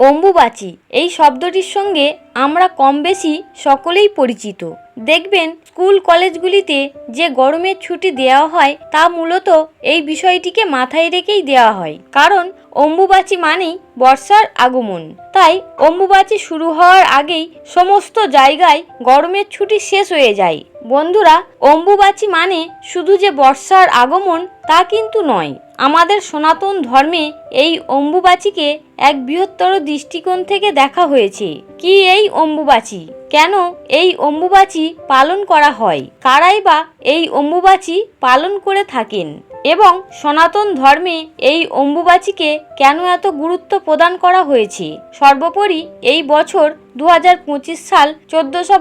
অম্বুবাচী। এই শব্দটির সঙ্গে আমরা কম বেশি সকলেই পরিচিত। দেখবেন, স্কুল কলেজগুলিতে যে গরমের ছুটি দেওয়া হয় তা মূলত এই বিষয়টিকে মাথায় রেখেই দেওয়া হয়। কারণ অম্বুবাচী মানেই বর্ষার আগমন। তাই অম্বুবাচী শুরু হওয়ার আগেই সমস্ত জায়গায় গরমের ছুটি শেষ হয়ে যায়। বন্ধুরা, অম্বুবাচী মানে শুধু যে বর্ষার আগমন তা কিন্তু নয়। আমাদের সনাতন ধর্মে এই অম্বুবাচীকে এক বৃহত্তর দৃষ্টিকোণ থেকে দেখা হয়েছে। কি এই অম্বুবাচী? কেন এই অম্বুবাচী পালন করা হয়? কারাই বা এই অম্বুবাচী পালন করে থাকেন? এবং সনাতন ধর্মে এই অম্বুবাচীকে কেন এত গুরুত্ব প্রদান করা হয়েছে? সর্বোপরি এই বছর দু হাজার পঁচিশ সাল চোদ্দশো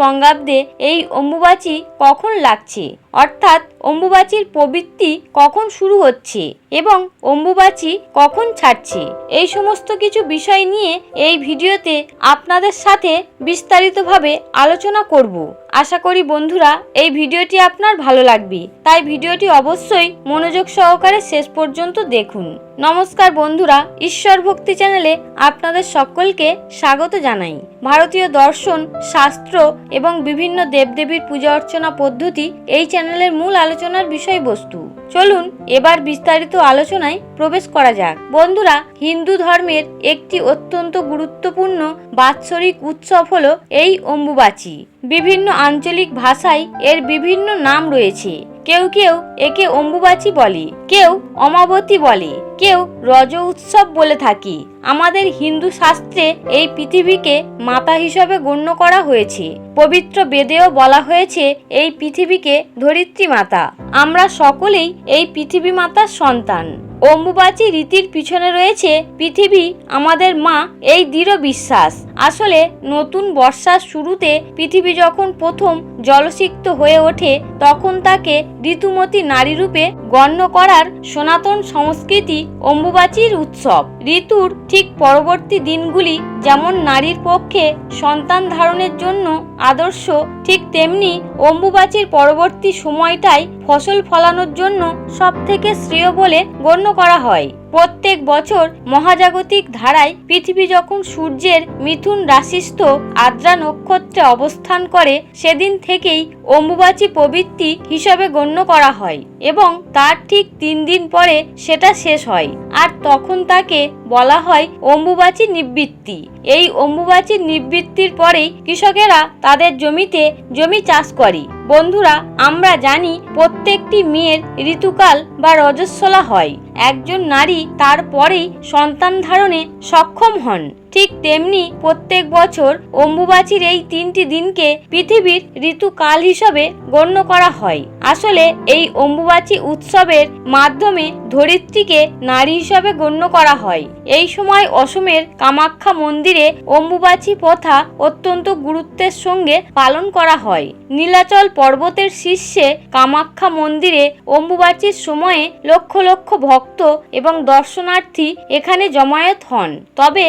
বঙ্গাব্দে এই অম্বুবাচী কখন লাগছে? অর্থাৎ অম্বুবাচীর প্রবৃত্তি কখন শুরু হচ্ছে এবং অম্বুবাচী কখন ছাড়ছে? এই সমস্ত কিছু বিষয় নিয়ে এই ভিডিওতে আপনাদের সাথে বিস্তারিতভাবে আলোচনা করব। আশা করি বন্ধুরা এই ভিডিওটি আপনার ভালো লাগবে। তাই ভিডিওটি অবশ্যই মনোযোগ সহকারে শেষ পর্যন্ত দেখুন। নমস্কার বন্ধুরা, ঈশ্বর ভক্তি চ্যানেলে আপনাদের সকলকে স্বাগত জানাই। ভারতীয় দর্শন, শাস্ত্র এবং বিভিন্ন দেবদেবীর পূজা অর্চনা পদ্ধতি এই চ্যানেলের মূল আলোচনার বিষয়বস্তু। চলুন, এবার বিস্তারিত আলোচনায় প্রবেশ করা যাক। বন্ধুরা, হিন্দু ধর্মের একটি অত্যন্ত গুরুত্বপূর্ণ বাৎসরিক উৎসব হল এই অম্বুবাচী। বিভিন্ন আঞ্চলিক ভাষায় এর বিভিন্ন নাম রয়েছে। কেউ কেউ একে অম্বুবাচী বলে, কেউ অমাবতী বলে। কেউ রজ উৎসব বলে থাকি। আমাদের হিন্দু শাস্ত্রে এই পৃথিবীকে মাতা হিসাবে গণ্য করা হয়েছে। পবিত্র বেদেও বলা হয়েছে, এই পৃথিবীকে ধরিত্রী মাতা। আমরা সকলেই এই পৃথিবী মাতার সন্তান। অম্বুবাচী রীতির পিছনে রয়েছে পৃথিবী, আমাদের মা এই দৃঢ় বিশ্বাস। আসলে নতুন বর্ষার শুরুতে পৃথিবী যখন প্রথম জলসিক্ত হয়ে ওঠে, তখন তাকে ঋতুমতী নারী রূপে গণ্য করার সনাতন সংস্কৃতি অম্বুবাচীর উৎসব। ঋতুর ঠিক পরবর্তী দিনগুলি যেমন নারীর পক্ষে সন্তান ধারণের জন্য আদর্শ, ঠিক তেমনি অম্বুবাচীর পরবর্তী সময়টাই ফসল ফলানোর জন্য সব থেকে শ্রেয় বলে গণ্য করা হয়। প্রত্যেক বছর মহাজাগতিক ধারায় পৃথিবী যখন সূর্যের মিথুন রাশিস্থ আদ্রা নক্ষত্রে অবস্থান করে, সেদিন থেকেই অম্বুবাচী প্রবৃত্তি হিসাবে গণ্য করা হয় এবং তার ঠিক তিন দিন পরে সেটা শেষ হয়। আর তখন তাকে বলা হয় অম্বুবাচী নিবৃত্তি। এই অম্বুবাচী নিবৃত্তির পরেই কৃষকেরা তাদের জমিতে জমি চাষ করে। বন্ধুরা, আমরা জানি প্রত্যেকটি মেয়ের ঋতুকাল বা রজস্বলা হয়। একজন নারী তারপরেই সন্তান ধারণে সক্ষম হন। ঠিক তেমনি প্রত্যেক বছর অম্বুবাচীর এই তিনটি দিনকে পৃথিবীর ঋতুকাল হিসাবে গণ্য করা হয়। আসলে এই অম্বুবাচী উৎসবের মাধ্যমে ধরিত্রীকে নারী হিসাবে গণ্য করা হয়। এই সময় অসমের কামাখ্যা মন্দিরে অম্বুবাচী প্রথা অত্যন্ত গুরুত্বের সঙ্গে পালন করা হয়। নীলাচল পর্বতের শীর্ষে কামাখ্যা মন্দিরে অম্বুবাচীর সময়ে লক্ষ লক্ষ ভক্ত এবং দর্শনার্থী এখানে জমায়েত হন। তবে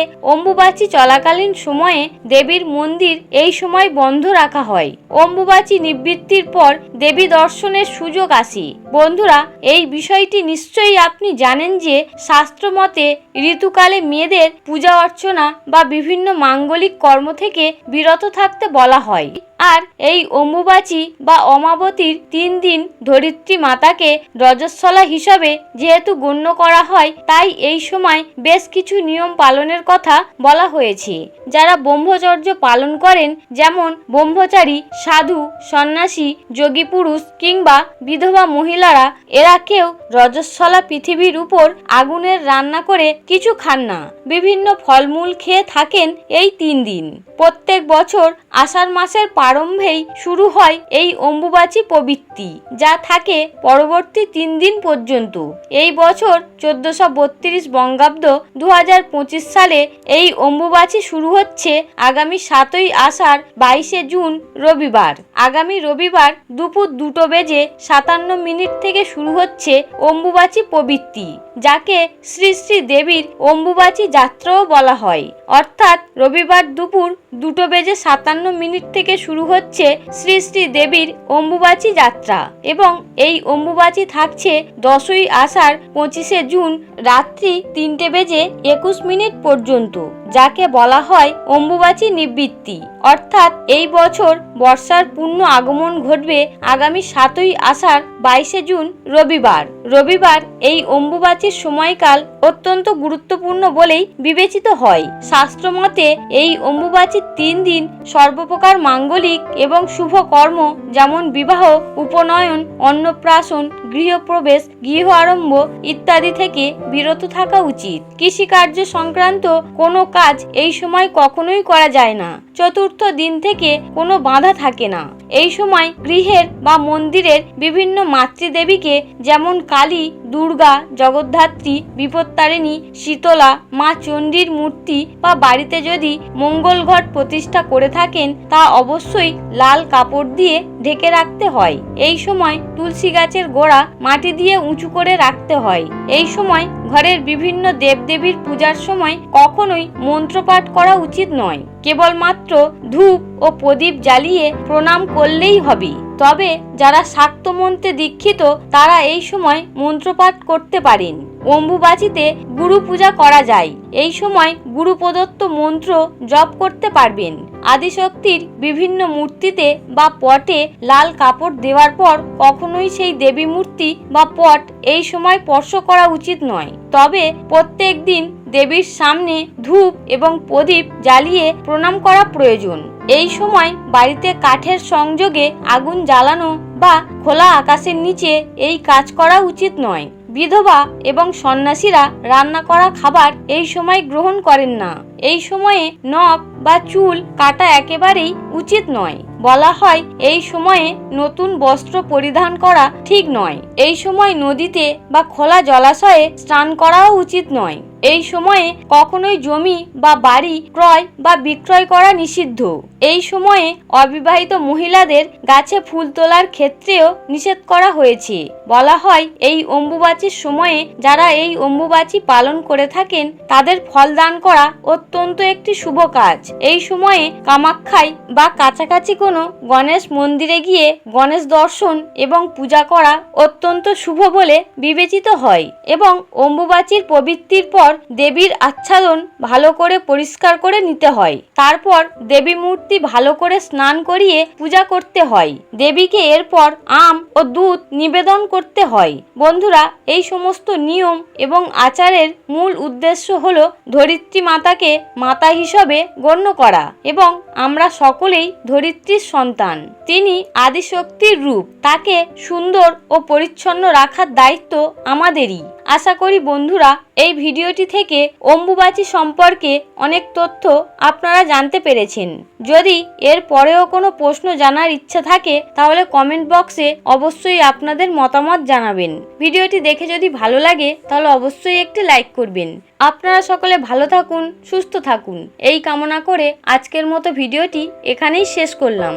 অম্বুবাচী চলাকালীন সময়ে দেবীর মন্দির এই সময় বন্ধ রাখা হয়। অম্বুবাচী নিবৃত্তির পর দেবী দর্শনের সুযোগ আসে। বন্ধুরা, এই বিষয়টি নিশ্চয়ই আপনি জানেন যে শাস্ত্র মতে ঋতুকালে মেয়েদের পূজা অর্চনা বা বিভিন্ন মাঙ্গলিক কর্ম থেকে বিরত থাকতে বলা হয়। আর এই অম্বুবাচী বা অমাবতীর তিন দিন ধরিত্রী মাতাকে রজস্বলা হিসাবে যেহেতু গণ্য করা হয়, তাই এই সময় বেশ কিছু নিয়ম পালনের কথা বলা হয়েছে। যারা ব্রহ্মচর্য পালন করেন, যেমন ব্রহ্মচারী, সাধু, সন্ন্যাসী, যোগী পুরুষ কিংবা বিধবা মহিলারা, এরা কেউ রজস্বলা পৃথিবীর উপর আগুনের রান্না করে কিছু খান না। বিভিন্ন ফলমূল খেয়ে থাকেন এই তিন দিন। প্রত্যেক বছর আষাঢ় মাসের প্রারম্ভেই শুরু হয় এই অম্বুবাচী প্রবৃত্তি, যা থাকে পরবর্তী তিন দিন পর্যন্ত। এই বছর চোদ্দশো বত্রিশ বঙ্গাব্দ দু হাজার পঁচিশ সালে এই অম্বুবাচী শুরু হচ্ছে আগামী সাতই আষাঢ় বাইশে জুন রবিবার। আগামী রবিবার দুপুর দুটো বেজে সাতান্ন মিনিট থেকে শুরু হচ্ছে অম্বুবাচী প্রবৃত্তি, যাকে শ্রী শ্রী দেবীর অম্বুবাচী যাত্রাও বলা হয়। অর্থাৎ রবিবার দুপুর দুটো বেজে সাতান্ন মিনিট থেকে শুরু হচ্ছে শ্রী শ্রী দেবীর অম্বুবাচী যাত্রা এবং এই অম্বুবাচী থাকছে দশই আষাঢ় পঁচিশে জুন রাত্রি তিনটে বেজে একুশ মিনিট পর্যন্ত। যাকে বলা হয় অম্বুবাচী নিবৃত্তি। অর্থাৎ এই বছর বর্ষার পূর্ণ আগমন ঘটবে আগামী সাতই আষাঢ় বাইশে জুন রবিবার। রবিবার এই অম্বুবাচীর সময়কাল অত্যন্ত গুরুত্বপূর্ণ বলেই বিবেচিত হয়। শাস্ত্রমতে এই অম্বুবাচীর তিন দিন সর্বপ্রকার মাঙ্গলিক এবং শুভ কর্ম যেমন বিবাহ, উপনয়ন, অন্নপ্রাশন, গৃহপ্রবেশ, গৃহ আরম্ভ ইত্যাদি থেকে বিরত থাকা উচিত। কৃষিকার্য সংক্রান্ত কোনো কাজ এই সময় কখনোই করা যায় না। চতুর্থ দিন থেকে কোনো বাধা থাকে না। এই সময় গৃহের বা মন্দিরের বিভিন্ন মাতৃদেবীকে যেমন কালী, দুর্গা, জগদ্ধাত্রী, বিপত্তারিণী, শীতলা, মা চণ্ডীর মূর্তি বা বাড়িতে যদি মঙ্গল ঘট প্রতিষ্ঠা করে থাকেন, তা অবশ্যই লাল কাপড় দিয়ে ঢেকে রাখতে হয়। এই সময় তুলসী গাছের গোড়া মাটি দিয়ে উঁচু করে রাখতে হয়। এই সময় ঘরের বিভিন্ন দেবদেবীর পূজার সময় কখনোই মন্ত্রপাঠ করা উচিত নয়। কেবলমাত্র ধূপ ও প্রদীপ জ্বালিয়ে প্রণাম করলেই হবে। তবে যারা শাক্ত মন্ত্রে দীক্ষিত, তারা এই সময় মন্ত্রপাঠ করতে পারেন। অম্বুবাচিতে গুরু পূজা করা যায়। এই সময় গুরু প্রদত্ত মন্ত্র জপ করতে পারবেন। আদিশক্তির বিভিন্ন মূর্তিতে বা পটে লাল কাপড় দেওয়ার পর কখনোই সেই দেবী মূর্তি বা পট এই সময় স্পর্শ করা উচিত নয়। তবে প্রত্যেক দিন দেবীর সামনে ধূপ এবং প্রদীপ জ্বালিয়ে প্রণাম করা প্রয়োজন। এই সময় বাড়িতে কাঠের সংযোগে আগুন জ্বালানো বা খোলা আকাশের নিচে এই কাজ করা উচিত নয়। বিধবা এবং সন্ন্যাসীরা রান্না করা খাবার এই সময় গ্রহণ করেন না। এই সময়ে নখ বা চুল কাটা একেবারেই উচিত নয়। বলা হয়, এই সময়ে নতুন বস্ত্র পরিধান করা ঠিক নয়। এই সময় নদীতে বা খোলা জলাশয়ে স্নান করাও উচিত নয়। এই সময়ে কখনোই জমি বা বাড়ি ক্রয় বা বিক্রয় করা নিষিদ্ধ। এই সময়ে অবিবাহিত মহিলাদের গাছে ফুল তোলার ক্ষেত্রেও নিষেধ করা হয়েছে। বলা হয়, এই অম্বুবাচীর সময়ে যারা এই অম্বুবাচী পালন করে থাকেন, তাদের ফল দান করা অত্যন্ত একটি শুভ কাজ। এই সময়ে কামাখ্যায় বা কাছাকাছি কোনো গণেশ মন্দিরে গিয়ে গণেশ দর্শন এবং পূজা করা অত্যন্ত শুভ বলে বিবেচিত হয় এবং অম্বুবাচীর প্রবৃত্তির পর দেবীর আচ্ছাদন ভালো করে পরিষ্কার করে নিতে হয়। তারপর দেবী মূর্তি ভালো করে স্নান করিয়ে পূজা করতে হয়। দেবীকে এরপর আম ও দুধ নিবেদন করতে হয়। বন্ধুরা, এই সমস্ত নিয়ম এবং আচারের মূল উদ্দেশ্য হল ধরিত্রী মাতাকে মাতা হিসাবে গণ্য করা এবং আমরা সকলেই ধরিত্রীর সন্তান। তিনি আদিশক্তির রূপ। তাকে সুন্দর ও পরিচ্ছন্ন রাখার দায়িত্ব আমাদেরই। আশা করি বন্ধুরা, এই ভিডিওটি থেকে অম্বুবাচী সম্পর্কে অনেক তথ্য আপনারা জানতে পেরেছেন। যদি এর পরেও কোনো প্রশ্ন জানার ইচ্ছা থাকে, তাহলে কমেন্ট বক্সে অবশ্যই আপনাদের মতামত জানাবেন। ভিডিওটি দেখে যদি ভালো লাগে, তাহলে অবশ্যই একটি লাইক করবেন। আপনারা সকলে ভালো থাকুন, সুস্থ থাকুন। এই কামনা করে আজকের মতো ভিডিওটি এখানেই শেষ করলাম।